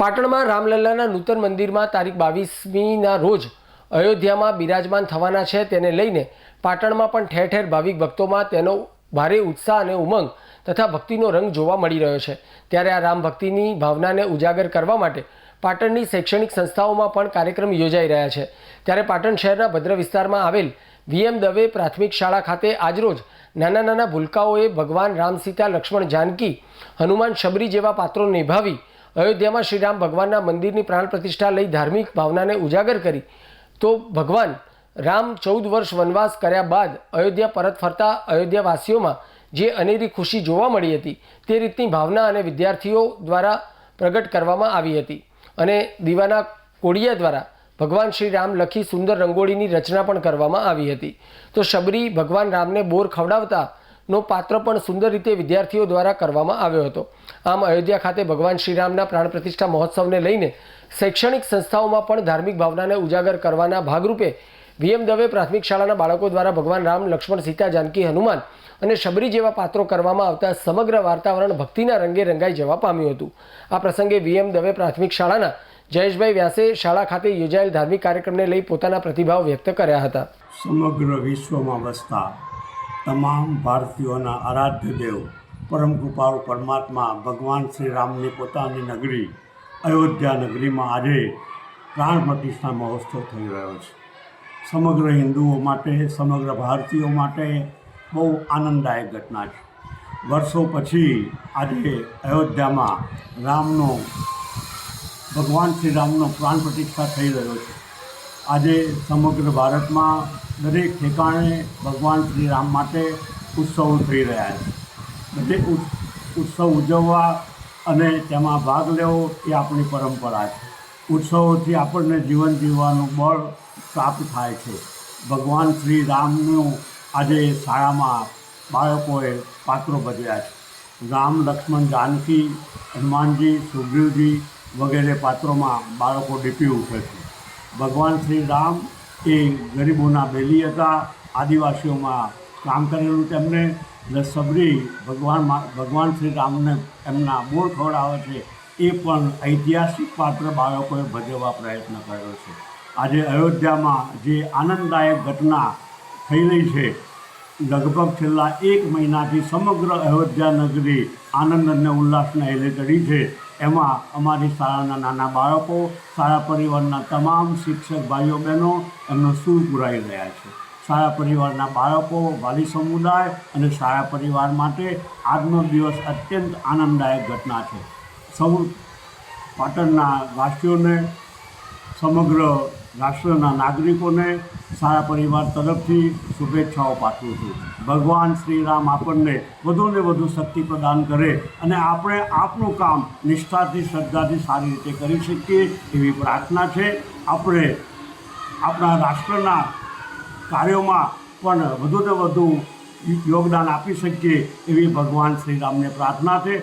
પાટણમાં રામલલ્લાના નૂતન મંદિરમાં તારીખ બાવીસમીના રોજ અયોધ્યામાં બિરાજમાન થવાના છે. તેને લઈને પાટણમાં પણ ઠેર ઠેર ભાવિક ભક્તોમાં તેનો ભારે ઉત્સાહ અને ઉમંગ તથા ભક્તિનો રંગ જોવા મળી રહ્યો છે. ત્યારે આ રામ ભક્તિની ભાવનાને ઉજાગર કરવા માટે પાટણની શૈક્ષણિક સંસ્થાઓમાં પણ કાર્યક્રમ યોજાઈ રહ્યા છે. ત્યારે પાટણ શહેરના ભદ્ર વિસ્તારમાં આવેલ વીએમ દવે પ્રાથમિક શાળા ખાતે આજરોજ નાના નાના ભૂલકાઓએ ભગવાન રામ સીતા લક્ષ્મણ જાનકી, હનુમાન શબરી જેવા પાત્રો નિભાવી અયોધ્યામાં શ્રીરામ ભગવાનના મંદિરની પ્રાણ પ્રતિષ્ઠા લઈ ધાર્મિક ભાવનાને ઉજાગર કરી, તો ભગવાન રામ ચૌદ વર્ષ વનવાસ કર્યા બાદ અયોધ્યા પરત ફરતા અયોધ્યાવાસીઓમાં જે અનેરી ખુશી જોવા મળી હતી, તે રીતની ભાવના અને વિદ્યાર્થીઓ દ્વારા પ્રગટ કરવામાં આવી હતી. અને દીવાના કોડિયા દ્વારા ભગવાન શ્રી રામ લખી સુંદર રંગોળીની રચના પણ કરવામાં આવી હતી. તો શબરી ભગવાન રામને બોર ખવડાવતા નો પાત્ર પણ સુંદર રીતે વિદ્યાર્થીઓ દ્વારા કરવામાં આવ્યો હતો. આમ અયોધ્યા ખાતે ભગવાન શ્રીરામના પ્રાણ પ્રતિષ્ઠા મહોત્સવને લઈને શૈક્ષણિક સંસ્થાઓમાં પણ ધાર્મિક ભાવનાને ઉજાગર કરવાના ભાગરૂપે વીએમ દવે પ્રાથમિક શાળાના બાળકો દ્વારા ભગવાન રામ, લક્ષ્મણ, સીતા, જાનકી, હનુમાન અને શબરી જેવા પાત્રો કરવામાં આવતા સમગ્ર વાતાવરણ ભક્તિના રંગે રંગાઈ જવા પામ્યું હતું. આ પ્રસંગે વીએમ દવે પ્રાથમિક શાળાના જયેશભાઈ વ્યાસે શાળા ખાતે યોજાયેલ ધાર્મિક કાર્યક્રમને લઈ પોતાના પ્રતિભાવ વ્યક્ત કર્યા હતા. સમગ્ર વિશ્વમાં વસતા તમામ ભારતીયોના આરાધ્ય દેવ, પરમ કૃપાળુ પરમાત્મા, ભગવાન શ્રી રામની પોતાની નગરી, અયોધ્યા નગરીમાં આજે પ્રાણ પ્રતિષ્ઠા મહોત્સવ થઈ રહ્યો છે. સમગ્ર હિન્દુઓ માટે, સમગ્ર ભારતીયો માટે બહુ આનંદદાયક ઘટના છે. વર્ષો પછી આજે અયોધ્યામાં રામનો, ભગવાન શ્રી રામનો પ્રાણ પ્રતિષ્ઠા થઈ રહ્યો છે. આજે સમગ્ર ભારતમાં દરેક ઠેકાણે ભગવાન શ્રી રામ માટે ઉત્સવો થઈ રહ્યા છે. બધે ઉત્સવ ઉજવવા અને તેમાં ભાગ લેવો એ આપણી પરંપરા છે. ઉત્સવોથી આપણને જીવન જીવવાનું બળ પ્રાપ્ત થાય છે. ભગવાન શ્રી રામનું આજે શાળામાં બાળકોએ પાત્રો ભજવ્યા છે. રામ, લક્ષ્મણ, જાનકી, હનુમાનજી, સુગ્રીવજી વગેરે પાત્રોમાં બાળકો ડીપી ઉઠે છે. ભગવાન શ્રી રામ એ ગરીબોના બેલી હતા, આદિવાસીઓમાં કામ કરેલું તેમને સબરી ભગવાન ભગવાન શ્રી રામને એમના બોર ખવડાવે છે, એ પણ ઐતિહાસિક પાત્ર બાળકોએ ભજવવા પ્રયત્ન કર્યો છે. આજે અયોધ્યામાં જે આનંદદાયક ઘટના થઈ રહી છે, લગભગ છેલ્લા એક મહિનાથી સમગ્ર અયોધ્યા નગરી આનંદ અને ઉલ્લાસના હેલે ચડી છે. એમાં અમારી શાળાના નાના બાળકો, શાળા પરિવારના તમામ શિક્ષક ભાઈઓ, બહેનો એમનો સૂર પુરાઈ રહ્યા છે. શાળા પરિવારના બાળકો, વાલી સમુદાય અને શાળા પરિવાર માટે આજનો દિવસ અત્યંત આનંદદાયક ઘટના છે. સૌ પાટણના વાસીઓને સમગ્ર રાષ્ટ્રના નાગરિકોને સારા પરિવાર તરફથી શુભેચ્છાઓ પાઠવું છું. ભગવાન શ્રી રામ આપણને વધુને વધુ શક્તિ પ્રદાન કરે અને આપણે આપણું કામ નિષ્ઠાથી, શ્રદ્ધાથી સારી રીતે કરી શકીએ એવી પ્રાર્થના છે. આપણે આપણા રાષ્ટ્રના કાર્યોમાં પણ વધુને વધુ યોગદાન આપી શકીએ એવી ભગવાન શ્રી રામને પ્રાર્થના છે.